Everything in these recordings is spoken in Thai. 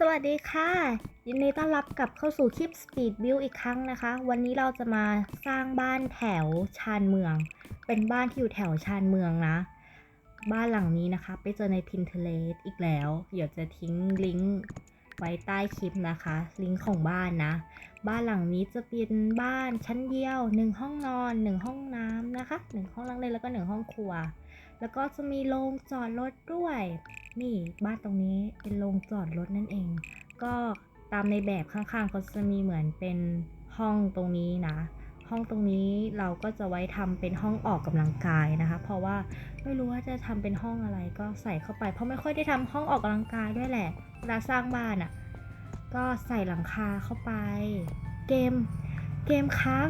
สวัสดีค่ะยินดีต้อนรับกลับเข้าสู่คลิป Speed Build อีกครั้งนะคะ วันนี้เราจะมาสร้างบ้านแถวชานเมือง เป็นบ้านที่อยู่แถวชานเมืองนะ บ้านหลังนี้นะคะ ไปเจอใน Pinterest อีกแล้ว เดี๋ยวจะทิ้งลิงก์ไว้ใต้คลิปนะคะ ลิงก์ของบ้านนะ บ้านหลังนี้จะเป็นบ้านชั้นเดียว 1 ห้องนอน 1 ห้องน้ำนะคะ 1 ห้องนั่งเล่นแล้วก็ 1 ห้องครัว แล้วก็จะมีโรงจอดรถด้วย นี่บ้านตรงนี้เป็นโรงจอดรถนั่นเอง ก็ตามในแบบข้างๆเขาจะมีเหมือนเป็นห้องตรงนี้นะ ห้องตรงนี้เราก็จะไว้ทำเป็นห้องออกกำลังกายนะคะ เพราะว่าไม่รู้ว่าจะทำเป็นห้องอะไรก็ใส่เข้าไป เพราะไม่ค่อยได้ทำห้องออกกำลังกายด้วยแหละเวลาสร้างบ้านอะ่ะ ก็ใส่หลังคาเข้าไป เกม เกมค้าง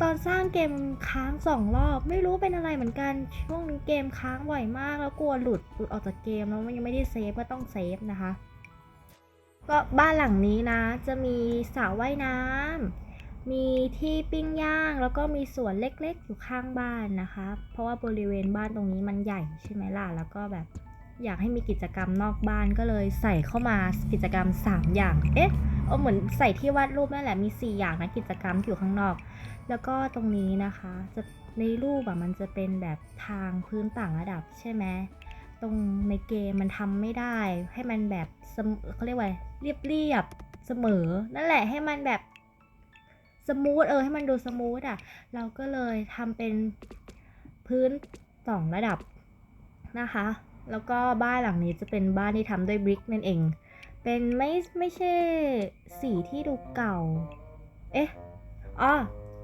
ตอนสร้างเกมค้างสองรอบ ไม่รู้เป็นอะไรเหมือนกันช่วงนี้เกมค้างบ่อยมากแล้วกลัวหลุดหลุดออกจากเกมแล้วมันยังไม่ได้เซฟก็ต้องเซฟนะคะ ก็บ้านหลังนี้นะ จะมีสระว่ายน้ำมีที่ปิ้งย่างแล้วก็มีสวนเล็กๆ อยู่ข้างบ้านนะคะ เพราะว่าบริเวณบ้านตรงนี้มันใหญ่ใช่ไหมล่ะแล้วก็แบบอยากให้มีกิจกรรมนอกบ้านก็เลยใส่เข้ามากิจกรรม 3 อย่าง เอ๊ะ เออเหมือนใส่ที่วาดรูปนั่นแหละมี 4 อย่างนะกิจกรรมที่อยู่ข้างนอก แล้วก็ตรงนี้นะคะจะในรูปอะมันจะเป็นแบบทางพื้นต่างระดับใช่ไหมตรงในเกมมันทำไม่ได้ ให้มันแบบเขาเรียกว่าเรียบเรียบๆเสมอ นั่นแหละให้มันแบบสมูทเออให้มันดูสมูทอะเราก็เลยทำเป็นพื้นสองระดับนะคะ แล้วก็บ้านหลังนี้จะเป็นบ้านที่ทำด้วยบริกนั่นเอง เป็นไม่ไม่ใช่สีที่ดูเก่า เอ๊ะอ๋อ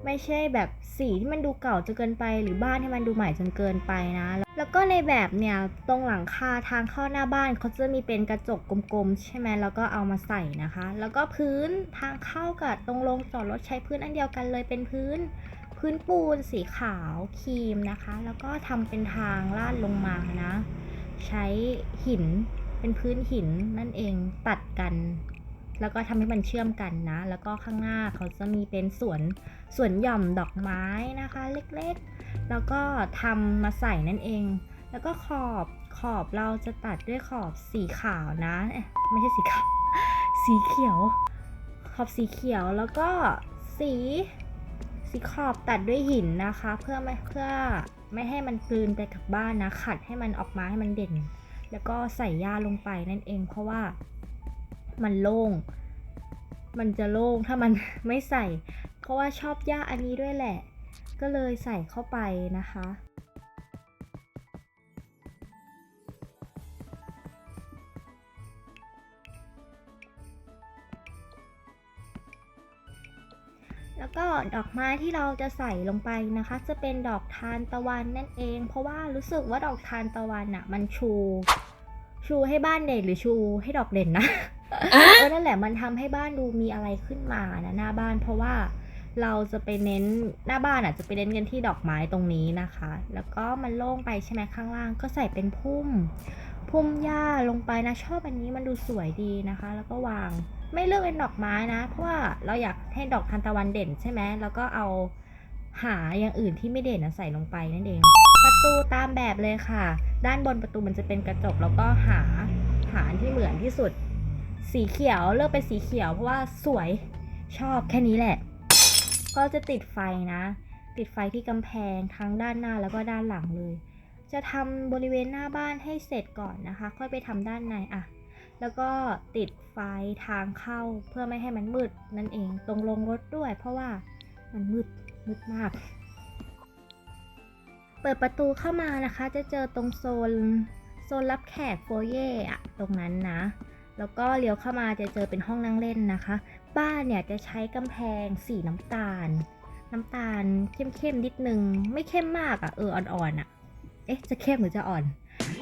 ไม่ใช่แบบสีที่มันดูเก่าจนเกินไป หรือบ้านที่มันดูใหม่จนเกินไปนะ แล้วก็ในแบบเนี่ยตรงหลังคาทางเข้าหน้าบ้านเขาจะมีเป็นกระจกกลมๆใช่ไหมแล้วก็เอามาใส่นะคะ แล้วก็พื้นทางเข้ากับตรงโรงจอดรถใช้พื้นอันเดียวกันเลยเป็นพื้น พื้นปูนสีขาวครีมนะคะ แล้วก็ทำเป็นทางลาดลงมานะ ใช้หินเป็นพื้นหินนั่นเองตัดกัน แล้วก็ทำให้มันเชื่อมกันนะ แล้วก็ข้างหน้าเขาจะมีเป็นสวนสวนหย่อมดอกไม้นะคะ เล็กๆ แล้วก็ทำมาใส่นั่นเอง แล้วก็ขอบขอบเราจะตัดด้วยขอบสีขาวนะเอ๊ะไม่ใช่สีขาวสีเขียว ขอบสีเขียวแล้วก็สีสีขอบตัดด้วยหินนะคะ เพื่อไม่เพื่อไม่ให้มันกลืนไปกับบ้านนะขัดให้มันออกมาให้มันเด่น แล้วก็ใส่หญ้าลงไปนั่นเองเพราะว่า มันโล่ง มันจะโล่งถ้ามันไม่ใส่ เพราะว่าชอบหญ้าอันนี้ด้วยแหละ ก็เลยใส่เข้าไปนะคะแล้วก็ดอกไม้ที่เราจะใส่ลงไปนะคะ จะเป็นดอกทานตะวันนั่นเอง เพราะว่ารู้สึกว่าดอกทานตะวันอะมันชู ชูให้บ้านเด่นหรือชูให้ดอกเด่นนะ เออนั่นแหละมันทำให้บ้านดูมีอะไรขึ้นมานะหน้าบ้าน เพราะว่าเราจะไปเน้นหน้าบ้านอะจะไปเน้นกันที่ดอกไม้ตรงนี้นะคะ แล้วก็มันโล่งไปใช่ไหมข้างล่าง ก็ใส่เป็นพุ่ม พุ่มหญ้าลงไปนะชอบอันนี้มันดูสวยดีนะคะ แล้วก็วางไม่เลือกเป็นดอกไม้นะ เพราะว่าเราอยากให้ดอกทานตะวันเด่นใช่ไหมแล้วก็เอาหาอย่างอื่นที่ไม่เด่นใส่ลงไปนั่นเอง ประตูตามแบบเลยค่ะ ด้านบนประตูมันจะเป็นกระจกแล้วก็หาหานที่เหมือนที่สุด สีเขียวเลือกเป็นสีเขียวเพราะว่าสวยชอบแค่นี้แหละ ก็จะติดไฟนะ ติดไฟที่กำแพงทั้งด้านหน้าแล้วก็ด้านหลังเลย จะทำบริเวณหน้าบ้านให้เสร็จก่อนนะคะ ค่อยไปทำด้านในอะแล้วก็ติดไฟทางเข้าเพื่อไม่ให้มันมืดนั่นเองตรงลงรถด้วย เพราะว่ามันมืดมืดมาก เปิดประตูเข้ามานะคะ จะเจอตรงโซนโซนรับแขกโฟเย่อะตรงนั้นนะ แล้วก็เลี้ยวเข้ามาจะเจอเป็นห้องนั่งเล่นนะคะ บ้านเนี่ยจะใช้กำแพงสีน้ำตาล น้ำตาลเข้มๆนิดนึง ไม่เข้มมากอะ่ะเอออ่อนๆอะ่ะ เอ๊ะจะเข้มหรือจะอ่อน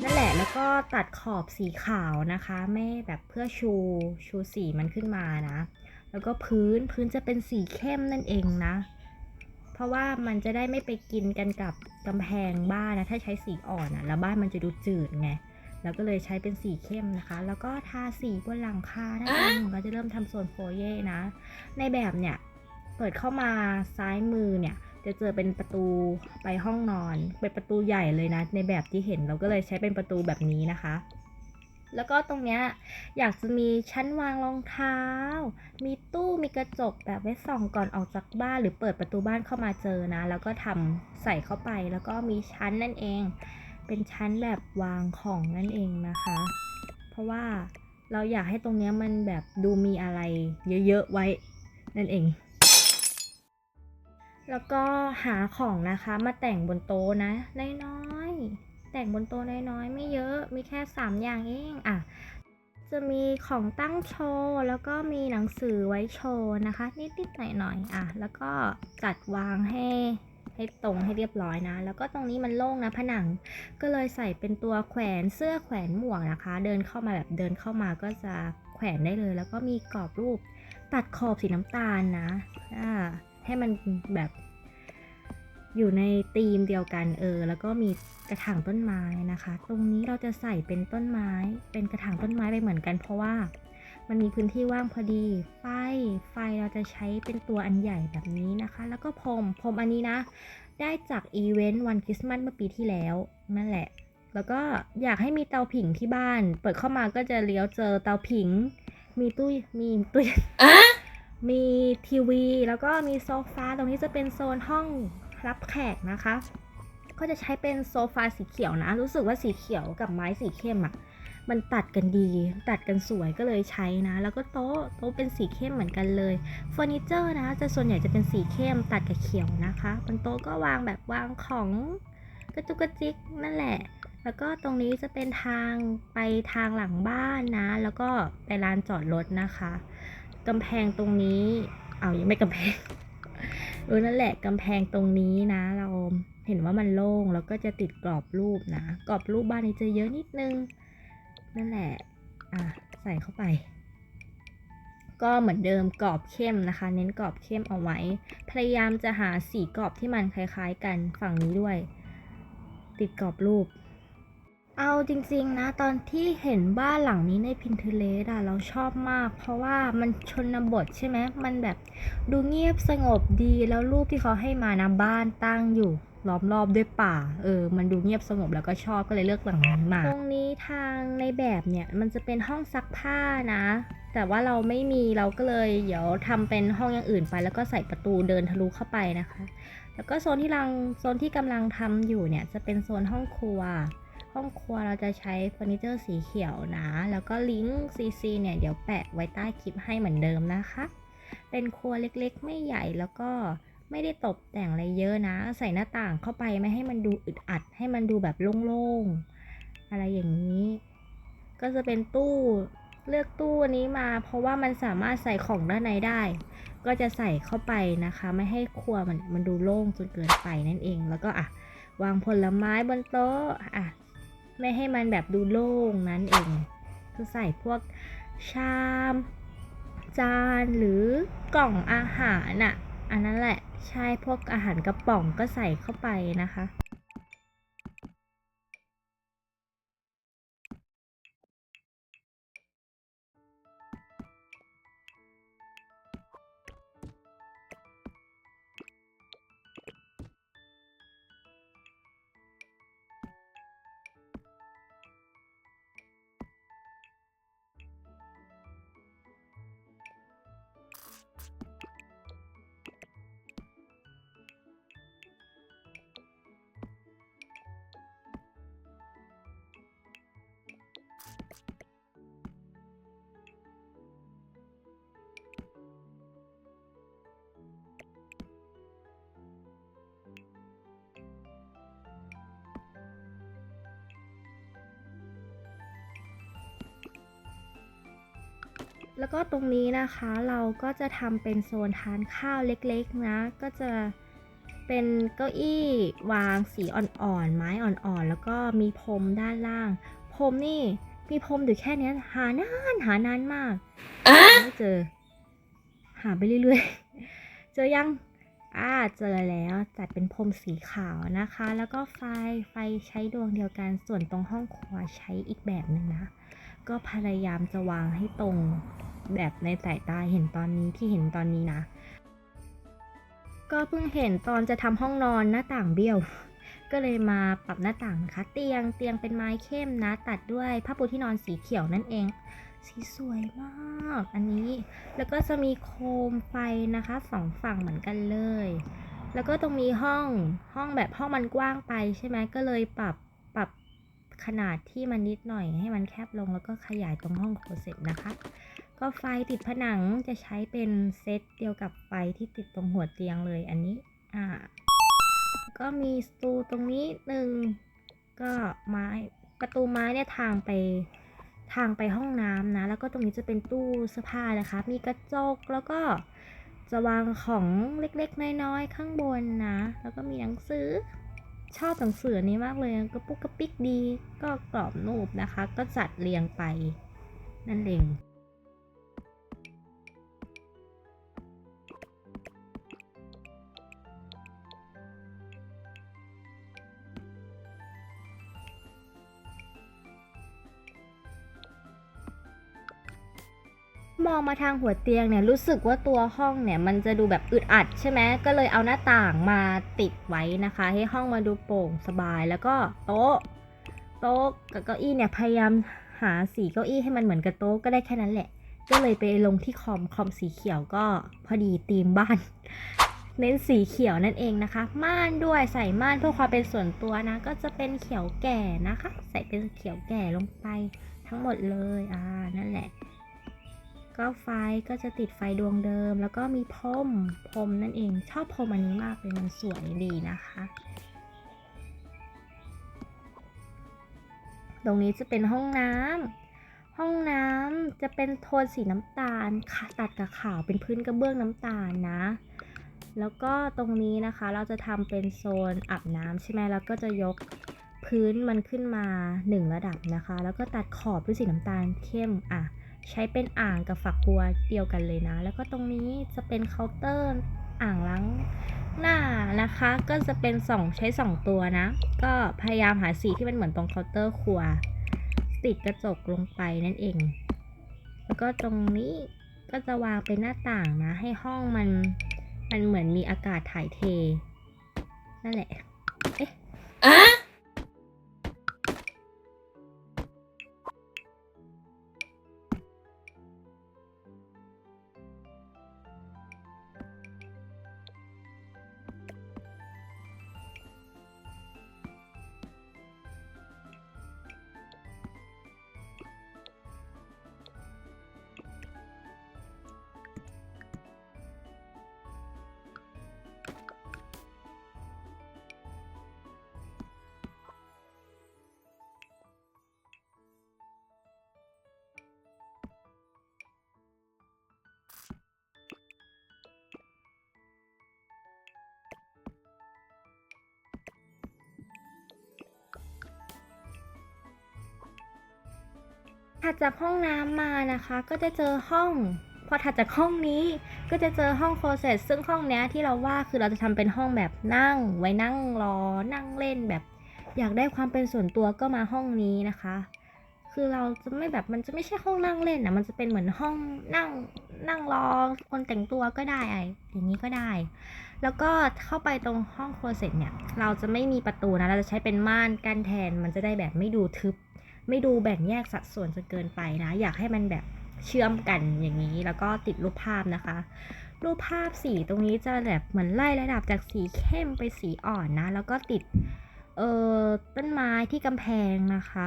นั่นแหละแล้วก็ตัดขอบสีขาวนะคะ ไม่แบบเพื่อชูชูสีมันขึ้นมานะ แล้วก็พื้นพื้นจะเป็นสีเข้มนั่นเองนะ เพราะว่ามันจะได้ไม่ไปกินกันกับกำแพงบ้านนะถ้าใช้สีอ่อนอะ่ะแล้วบ้านมันจะดูจืดไง แล้วก็เลยใช้เป็นสีเข้มนะคะ แล้วก็ทาสีบนหลังคานั่นเองก็จะเริ่มทำโซนโฟเย่นะ ในแบบเนี่ยเปิดเข้ามาซ้ายมือเนี่ยจะเจอเป็นประตูไปห้องนอน เป็นประตูใหญ่เลยนะ ในแบบที่เห็นเราก็เลยใช้เป็นประตูแบบนี้นะคะ แล้วก็ตรงเนี้ยอยากจะมีชั้นวางรองเท้า มีตู้มีกระจกแบบไว้ส่องก่อนออกจากบ้าน หรือเปิดประตูบ้านเข้ามาเจอนะ แล้วก็ทำใส่เข้าไปแล้วก็มีชั้นนั่นเอง เป็นชั้นแบบวางของนั่นเองนะคะ เพราะว่าเราอยากให้ตรงนี้มันแบบดูมีอะไรเยอะๆไว้นั่นเอง แล้วก็หาของนะคะมาแต่งบนโต๊ะนะน้อยๆแต่งบนโต๊ะน้อยๆ ไม่เยอะมีแค่ 3 อย่างเองอะจะมีของตั้งโชว์แล้วก็มีหนังสือไว้โชว์นะคะ นิดๆหน่อยๆอะ แล้วก็จัดวางให้ ให้ตรงให้เรียบร้อยนะ แล้วก็ตรงนี้มันโล่งนะผนัง ก็เลยใส่เป็นตัวแขวนเสื้อแขวนหมวกนะคะ เดินเข้ามาแบบเดินเข้ามาก็จะแขวนได้เลย แล้วก็มีกรอบรูปตัดขอบสีน้ำตาลนะอ่าให้มันแบบอยู่ในธีมเดียวกันเออ แล้วก็มีกระถางต้นไม้นะคะ ตรงนี้เราจะใส่เป็นต้นไม้ เป็นกระถางต้นไม้ไปเหมือนกัน เพราะว่า มันมีพื้นที่ว่างพอดี ไฟ ไฟเราจะใช้เป็นตัวอันใหญ่แบบนี้นะคะ แล้วก็พรม พรมอันนี้นะ ได้จากอีเวนต์วันคริสต์มาสเมื่อปีที่แล้วนั่นแหละ แล้วก็อยากให้มีเตาผิงที่บ้าน เปิดเข้ามาก็จะเลี้ยวเจอเตาผิง มีตู้ มีตู้มีทีวี แล้วก็มีโซฟา ตรงนี้จะเป็นโซนห้องรับแขกนะคะ ก็จะใช้เป็นโซฟาสีเขียวนะ รู้สึกว่าสีเขียวกับไม้สีเข้มอะ่ะ มันตัดกันดี ตัดกันสวยก็เลยใช้นะ แล้วก็โต๊ะโต๊ะเป็นสีเข้มเหมือนกันเลยเฟอร์นิเจอร์นะ จะส่วนใหญ่จะเป็นสีเข้มตัดกับเขียวนะคะบนโต๊ะก็วางแบบวางของกระจุกกระจิกนั่นแหละ แล้วก็ตรงนี้จะเป็นทางไปทางหลังบ้านนะ แล้วก็ไปลานจอดรถนะคะกำแพงตรงนี้ เอายังไม่กำแพงเออนั่นแหละกำแพงตรงนี้นะ เราเห็นว่ามันโล่งแล้วก็จะติดกรอบรูปนะ กรอบรูปบ้านนี้จะเยอะนิดนึง นั่นแหละ อะ ใส่เข้าไป ก็เหมือนเดิมกรอบเข้มนะคะ เน้นกรอบเข้มเอาไว้ พยายามจะหาสีกรอบที่มันคล้าย ๆ กันฝั่งนี้ด้วย ติดกรอบรูป เอาจริงๆนะ ตอนที่เห็นบ้านหลังนี้ใน Pinterest อะเราชอบมาก เพราะว่ามันชนบทใช่ไหม มันแบบดูเงียบสงบดีแล้วรูปที่เขาให้มานะบ้านตั้งอยู่ ล้อมรอบด้วยป่า เออ มันดูเงียบสงบแล้วก็ชอบก็เลยเลือกหลังนี้มา ตรงนี้ทางในแบบเนี่ยมันจะเป็นห้องซักผ้านะ แต่ว่าเราไม่มีเราก็เลยเดี๋ยวทำเป็นห้องอย่างอื่นไป แล้วก็ใส่ประตูเดินทะลุเข้าไปนะคะ แล้วก็โซนที่ลังโซนที่กำลังทำอยู่เนี่ยจะเป็นโซนห้องครัว ห้องครัวเราจะใช้เฟอร์นิเจอร์สีเขียวนะ แล้วก็ลิงก์ CC เนี่ยเดี๋ยวแปะไว้ใต้คลิปให้เหมือนเดิมนะคะ เป็นครัวเล็กๆ ไม่ใหญ่แล้วก็ ไม่ได้ตกแต่งอะไรเยอะนะ ใส่หน้าต่างเข้าไปไม่ให้มันดูอึดอัด ให้มันดูแบบโล่งๆ อะไรอย่างนี้ ก็จะเป็นตู้เลือกตู้อันนี้มา เพราะว่ามันสามารถใส่ของด้านในได้ ก็จะใส่เข้าไปนะคะ ไม่ให้ครัวมันมันดูโล่งจนเกินไปนั่นเอง แล้วก็อะวางผลไม้บนโต๊ะอะไม่ให้มันแบบดูโล่งนั้นเองก็ใส่พวกชาม จานหรือกล่องอาหารน่ะ อันนั้นแหละใช่พวกอาหารกระป๋องก็ใส่เข้าไปนะคะ แล้วก็ตรงนี้นะคะเราก็จะทำเป็นโซนทานข้าวเล็กๆนะ ก็จะเป็นเก้าอี้วางสีอ่อนๆ ไม้อ่อนๆ แล้วก็มีพรมด้านล่าง พรมนี่มีพรมอยู่แค่เนี้ยหานานหานานมากไม่เจอ หาไปเรื่อยๆ เจอยังอ่าเจอแล้วจัดเป็นพรมสีขาวนะคะ แล้วก็ไฟไฟใช้ดวงเดียวกันส่วนตรงห้องครัวใช้อีกแบบหนึ่งนะ ก็พยายามจะวางให้ตรงแบบในสายตาเห็นตอนนี้ที่เห็นตอนนี้นะ ก็เพิ่งเห็นตอนจะทำห้องนอนหน้าต่างเบี้ยว ก็เลยมาปรับหน้าต่างนะคะ เตียงเตียงเป็นไม้เข้มนะ ตัดด้วยผ้าปูที่นอนสีเขียวนั่นเองสีสวยมากอันนี้แล้วก็จะมีโคมไฟนะคะสองฝั่งเหมือนกันเลย แล้วก็ตรงนี้ห้องห้องแบบห้องมันกว้างไปใช่ไหมก็เลยปรับปรับ ขนาดที่มันนิดหน่อยให้มันแคบลงแล้วก็ขยายตรงห้องโคเซ็ตนะคะ ก็ไฟติดผนังจะใช้เป็นเซตเดียวกับไฟที่ติดตรงหัวเตียงเลยอันนี้อ่าก็มีสตูตรงนี้หนึ่งก็ไม้ประตูไม้เนี่ยทางไปทางไปห้องน้ำนะ แล้วก็ตรงนี้จะเป็นตู้เสื้อผ้านะคะ มีกระจกแล้วก็จะวางของเล็กๆ น้อยๆ ข้างบนนะ แล้วก็มีหนังสือ ชอบหนังสือนี้มากเลยกระปุกกระปิกดี ก็กรอบนูบนะคะ ก็จัดเรียงไปนั่นเอง มองมาทางหัวเตียงเนี่ยรู้สึกว่าตัวห้องเนี่ยมันจะดูแบบอึดอัดใช่ไหมก็เลยเอาหน้าต่างมาติดไว้นะคะ ให้ห้องมาดูโปร่งสบายแล้วก็โต๊ะโต๊ะกับเก้าอี้เนี่ยพยายามหาสีเก้าอี้ให้มันเหมือนกับโต๊ะก็ได้แค่นั้นแหละ ก็เลยไปลงที่คอมคอมสีเขียวก็พอดีธีมบ้าน เน้นสีเขียวนั่นเองนะคะ ม่านด้วยใส่ม่านเพื่อความเป็นส่วนตัวนะ ก็จะเป็นเขียวแก่นะคะ ใส่เป็นเขียวแก่ลงไปทั้งหมดเลยอ่านั่นแหละ ก็ไฟก็จะติดไฟดวงเดิม แล้วก็มีพรมพรมนั่นเอง ชอบพรมอันนี้มากเลยมันสวยดีนะคะ ตรงนี้จะเป็นห้องน้ำห้องน้ำจะเป็นโทนสีน้ำตาลค่ะตัดกับขาวเป็นพื้นกระเบื้องน้ำตาลนะ แล้วก็ตรงนี้นะคะเราจะทำเป็นโซนอาบน้ำใช่ไหมแล้วก็จะยกพื้นมันขึ้นมาหนึ่งระดับนะคะ แล้วก็ตัดขอบด้วยสีน้ำตาลเข้มอะ ใช้เป็นอ่างกับฝักบัวเดียวกันเลยนะ แล้วก็ตรงนี้จะเป็นเคาน์เตอร์อ่างล้างหน้านะคะ ก็จะเป็นสองใช้สองตัวนะ ก็พยายามหาสีที่มันเหมือนตรงเคาน์เตอร์ครัว ติดกระจกลงไปนั่นเอง แล้วก็ตรงนี้ก็จะวางเป็นหน้าต่างนะ ให้ห้องมันมันเหมือนมีอากาศถ่ายเท นั่นแหละ เอ๊ะ ถัดจากห้องน้ำมานะคะ ก็จะเจอห้อง พอถัดจากห้องนี้ก็จะเจอห้องโคลเซ็ตซึ่งห้องเนี้ยที่เราว่าคือเราจะทำเป็นห้องแบบนั่ง ไว้นั่งรอนั่งเล่นแบบ อยากได้ความเป็นส่วนตัวก็มาห้องนี้นะคะ คือเราจะไม่แบบมันจะไม่ใช่ห้องนั่งเล่นนะมันจะเป็นเหมือนห้องนั่งนั่งรอคนแต่งตัวก็ได้ไออย่างนี้ก็ได้ แล้วก็เข้าไปตรงห้องโคลเซ็ตเนี่ย เราจะไม่มีประตูนะเราจะใช้เป็นม่านกั้นแทนมันจะได้แบบไม่ดูทึบ ไม่ดูแบ่งแยกสัดส่วนจนเกินไปนะ อยากให้มันแบบเชื่อมกันอย่างนี้ แล้วก็ติดรูปภาพนะคะ รูปภาพสีตรงนี้จะแบบเหมือนไล่ระดับจากสีเข้มไปสีอ่อนนะ แล้วก็ติดเอ่อต้นไม้ที่กำแพงนะคะ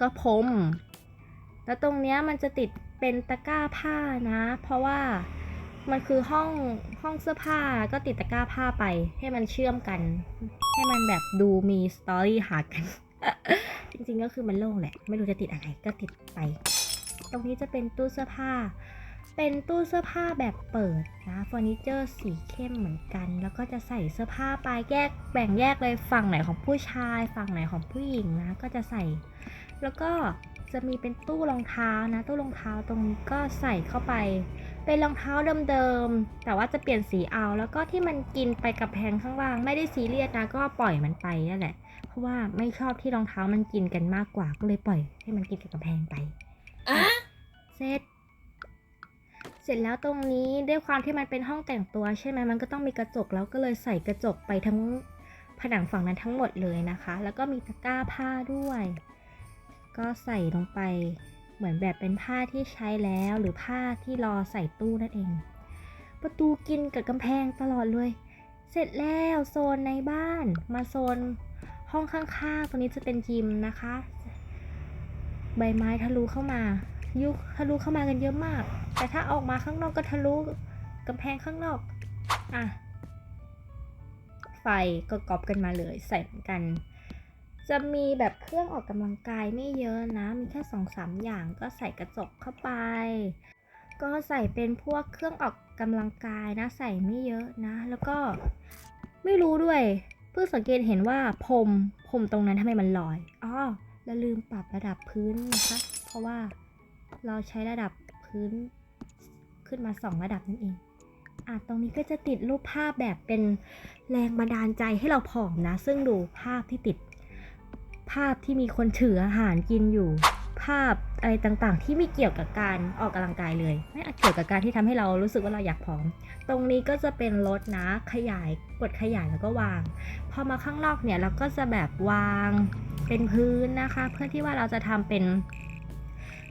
ก็พรมแล้วตรงเนี้ยมันจะติดเป็นตะกร้าผ้านะ เพราะว่ามันคือห้องห้องเสื้อผ้าก็ติดตะกร้าผ้าไป ให้มันเชื่อมกัน ให้มันแบบดูมีสตอรี่หากัน จริงๆก็คือมันโล่งแหละ ไม่รู้จะติดอะไรก็ติดไป ตรงนี้จะเป็นตู้เสื้อผ้า เป็นตู้เสื้อผ้าแบบเปิดนะเฟอร์นิเจอร์สีเข้มเหมือนกัน แล้วก็จะใส่เสื้อผ้าไปแยกแบ่งแยกเลยฝั่งไหนของผู้ชาย ฝั่งไหนของผู้หญิงนะก็จะใส่ แล้วก็จะมีเป็นตู้รองเท้านะ ตู้รองเท้าตรงนี้ก็ใส่เข้าไป เป็นรองเท้าเดิมๆแต่ว่าจะเปลี่ยนสีเอา แล้วก็ที่มันกินไปกับแพงข้างล่าง ไม่ได้ซีเรียสนะก็ปล่อยมันไปนั่นแหละ เพราะว่าไม่ชอบที่รองเท้ามันกินกันมากกว่าก็เลยปล่อยให้มันกินกับกำแพงไปเสร็จ เสร็จแล้วตรงนี้ด้วยความที่มันเป็นห้องแต่งตัวใช่ไหมมันก็ต้องมีกระจกแล้วก็เลยใส่กระจกไปทั้งผนังฝั่งนั้นทั้งหมดเลยนะคะ แล้วก็มีตะกร้าผ้าด้วย ก็ใส่ลงไปเหมือนแบบเป็นผ้าที่ใช้แล้วหรือผ้าที่รอใส่ตู้นั่นเอง ประตูกินกับกำแพงตลอดเลย เสร็จแล้วโซนในบ้านมาโซน ห้องข้างๆ ตรงนี้จะเป็นยิมนะคะ ใบไม้ทะลุเข้ามา ยุคทะลุเข้ามากันเยอะมาก แต่ถ้าออกมาข้างนอกก็ทะลุกำแพงข้างนอก อะ ไฟก็กอบกันมาเลย ใส่เหมือนกัน จะมีแบบเครื่องออกกำลังกายไม่เยอะนะ มีแค่สองสามอย่างก็ใส่กระจกเข้าไป ก็ใส่เป็นพวกเครื่องออกกำลังกายนะ ใส่ไม่เยอะนะ แล้วก็ไม่รู้ด้วย เพิ่งสังเกตเห็นว่าพรมพรมตรงนั้นทำไมมันลอยอ๋อแล้วลืมปรับระดับพื้นนะคะ เพราะว่าเราใช้ระดับพื้นขึ้นมาสองระดับนั่นเองอะตรงนี้ก็จะติดรูปภาพแบบเป็นแรงบันดาลใจให้เราผอมนะ ซึ่งดูภาพที่ติดภาพที่มีคนถืออาหารกินอยู่ ภาพอะไรต่างๆ ที่ไม่เกี่ยวกับการออกกำลังกายเลย ไม่เกี่ยวกับการที่ทำให้เรารู้สึกว่าเราอยากผอม ตรงนี้ก็จะเป็นรถนะขยายกดขยายแล้วก็วาง พอมาข้างนอกเนี่ยเราก็จะแบบวางเป็นพื้นนะคะ เพื่อที่ว่าเราจะทำเป็น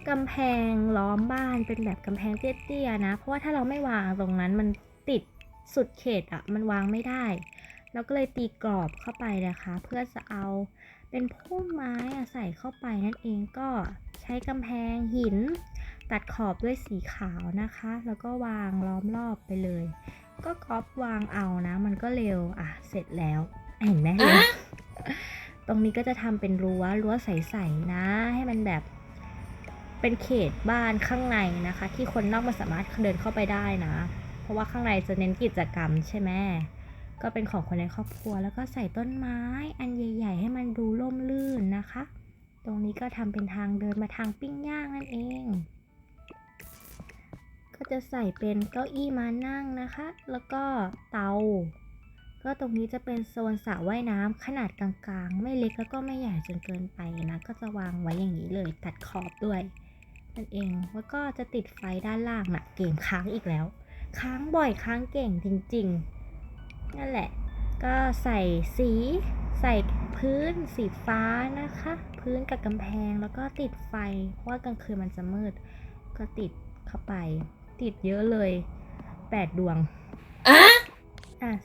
กำแพงล้อมบ้านเป็นแบบกำแพงเตี้ยๆนะ เพราะว่าถ้าเราไม่วางตรงนั้นมันติดสุดเขตอะมันวางไม่ได้ เราก็เลยตีกรอบเข้าไปนะคะ เพื่อจะเอา เป็นพุ่มไม้อะใส่เข้าไปนั่นเองก็ใช้กำแพงหิน ตัดขอบด้วยสีขาวนะคะ แล้วก็วางล้อมรอบไปเลย ก็ก๊อปวางเอานะ มันก็เร็วอะเสร็จแล้วเห็นไหมเร็วตรงนี้ก็จะทำเป็นรั้วรั้วใสๆนะ ให้มันแบบเป็นเขตบ้านข้างในนะคะ ที่คนนอกไม่สามารถเดินเข้าไปได้นะ เพราะว่าข้างในจะเน้นกิจกรรมใช่ไหม ก็เป็นของคนในครอบครัว แล้วก็ใส่ต้นไม้อันใหญ่ ๆ ให้มันดูร่มรื่นนะคะ ตรงนี้ก็ทำเป็นทางเดินมาทางปิ้งย่างนั่นเอง ก็จะใส่เป็นเก้าอี้มานั่งนะคะ แล้วก็เตา ก็ตรงนี้จะเป็นโซนสระว่ายน้ำขนาดกลางๆ ไม่เล็กแล้วก็ไม่ใหญ่จนเกินไปนะ ก็จะวางไว้อย่างนี้เลยตัดขอบด้วยนั่นเอง แล้วก็จะติดไฟด้านล่างนะเกมค้างอีกแล้ว ค้างบ่อยค้างเก่งจริง ๆ นั่นแหละ ก็ใส่สี ใส่พื้นสีฟ้านะคะ พื้นกับกำแพงแล้วก็ติดไฟ เพราะว่ากลางคืนมันจะมืด ก็ติดเข้าไป ติดเยอะเลยแปดดวงอะ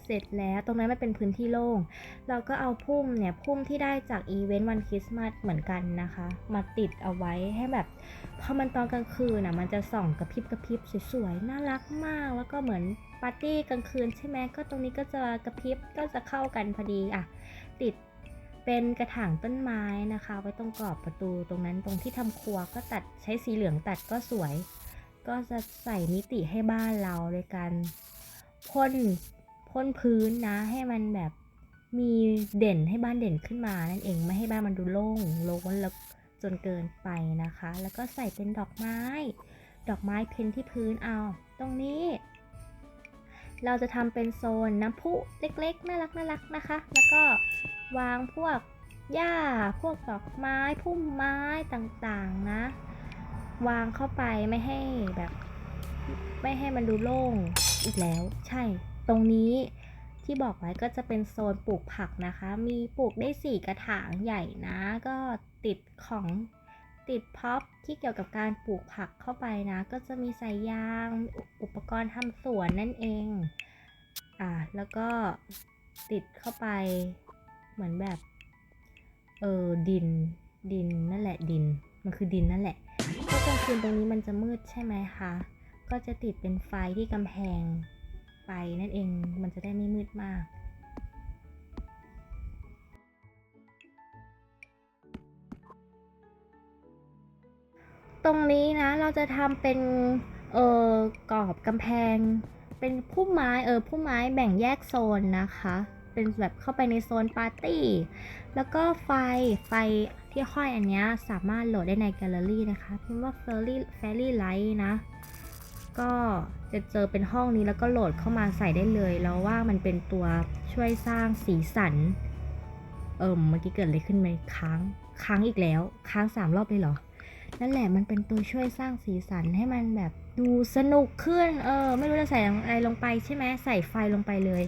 เสร็จแล้วตรงนั้นมันเป็นพื้นที่โล่ง เราก็เอาพุ่มเนี่ยพุ่มที่ได้จากอีเวนต์วันคริสต์มาสเหมือนกันนะคะ มาติดเอาไว้ให้แบบพอมันตอนกลางคืนน่ะมันจะส่องกระพริบกระพริบสวยๆน่ารักมาก แล้วก็เหมือนปาร์ตี้กลางคืนใช่ไหมก็ตรงนี้ก็จะกระพริบก็จะเข้ากันพอดีอะติดเป็นกระถางต้นไม้นะคะ ไว้ตรงกรอบประตูตรงนั้นตรงที่ทำครัวก็ตัดใช้สีเหลืองตัดก็สวย ก็จะใส่มิติให้บ้านเราโดยการพ่น พ่นพื้นนะ ให้มันแบบมีเด่นให้บ้านเด่นขึ้นมานั่นเองไม่ให้บ้านมันดูโล่งโล้นแล้วจนเกินไปนะคะ แล้วก็ใส่เป็นดอกไม้ ดอกไม้เพ้นที่พื้นเอา ตรงนี้ เราจะทำเป็นโซนน้ำพุเล็กๆ น่ารักน่ารักนะคะ แล้วก็วางพวกหญ้า พวกดอกไม้ พุ่มไม้ต่างๆนะ วางเข้าไปไม่ให้แบบ ไม่ให้มันดูโล่งอีกแล้ว ใช่ ตรงนี้ที่บอกไว้ก็จะเป็นโซนปลูกผักนะคะ มีปลูกได้สี่กระถางใหญ่นะ ก็ติดของติดพ็อปที่เกี่ยวกับการปลูกผักเข้าไปนะ ก็จะมีสายยางอุปกรณ์ทำสวนนั่นเอง อ่า แล้วก็ติดเข้าไปเหมือนแบบ เออดิน ดินนั่นแหละดิน มันคือดินนั่นแหละเพรากลางคืนตรงนี้มันจะมืดใช่ไหมคะ ก็จะติดเป็นไฟที่กำแพง ไปนั่นเองมันจะได้ไม่มืดมาก ตรงนี้นะเราจะทำเป็นเออกรอบกำแพง เป็นพุ่มไม้เออพุ่มไม้แบ่งแยกโซนนะคะ เป็นแบบเข้าไปในโซนปาร์ตี้ แล้วก็ไฟไฟที่ห้อยอันเนี้ยสามารถโหลดได้ในแกลเลอรี่นะคะพิมพ์ว่า Fairy Fairy Light นะ ก็ จะเจอเป็นห้องนี้แล้วก็โหลดเข้ามาใส่ได้เลยแล้วว่ามันเป็นตัวช่วยสร้างสีสัน เอิมเมื่อกี้เกิดอะไรขึ้นไหมค้างค้างอีกแล้ว ค้างสามรอบเลยเหรอ นั่นแหละมันเป็นตัวช่วยสร้างสีสันให้มันแบบดูสนุกขึ้น เออ ไม่รู้จะใส่อะไรลงไปใช่ไหมใส่ไฟลงไปเลย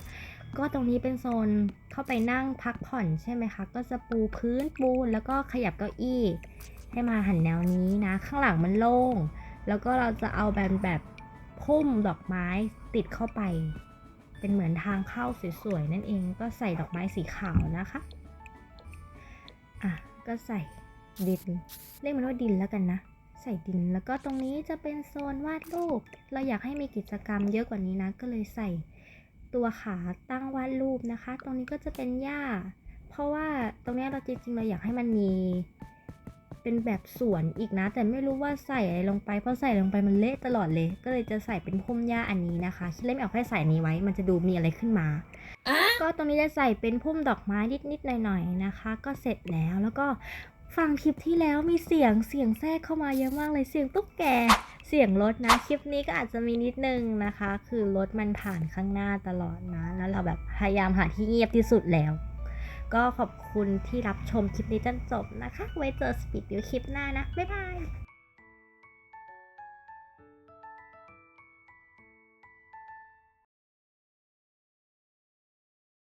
ก็ตรงนี้เป็นโซนเข้าไปนั่งพักผ่อนใช่ไหมคะ ก็จะปูพื้นปูนแล้วก็ขยับเก้าอี้ ให้มาหันแนวนี้นะ ข้างหลังมันโล่ง แล้วก็เราจะเอาแบบแบบ พุ่มดอกไม้ติดเข้าไป เป็นเหมือนทางเข้าสวยๆนั่นเองก็ใส่ดอกไม้สีขาวนะคะอะก็ใส่ดินเรียกมันว่าดินแล้วกันนะ ใส่ดินแล้วก็ตรงนี้จะเป็นโซนวาดรูป เราอยากให้มีกิจกรรมเยอะกว่านี้นะก็เลยใส่ตัวขาตั้งวาดรูปนะคะ ตรงนี้ก็จะเป็นหญ้า เพราะว่าตรงนี้เราจริงๆเราอยากให้มันมี เป็นแบบสวนอีกนะ แต่ไม่รู้ว่าใส่อะไรลงไปเพราะใส่ลงไปมันเละตลอดเลย ก็เลยจะใส่เป็นพุ่มหญ้าอันนี้นะคะคิดเล่นไม่ออกให้ใส่อันนี้ไว้ มันจะดูมีอะไรขึ้นมา ก็ตรงนี้จะใส่เป็นพุ่มดอกไม้นิดๆหน่อยๆนะคะ ก็เสร็จแล้วแล้วก็ฟังคลิปที่แล้วมีเสียงเสียงแทรกเข้ามาเยอะมากเลยเสียงตุ๊กแกเสียงรถนะคลิปนี้ก็อาจจะมีนิดนึงนะคะ คือรถมันผ่านข้างหน้าตลอดนะ แล้วเราแบบพยายามหาที่เงียบที่สุดแล้ว ก็ขอบคุณที่รับชมคลิปนี้จนจบนะคะ ไว้เจอสปีดวิวคลิปหน้านะ บ๊ายบาย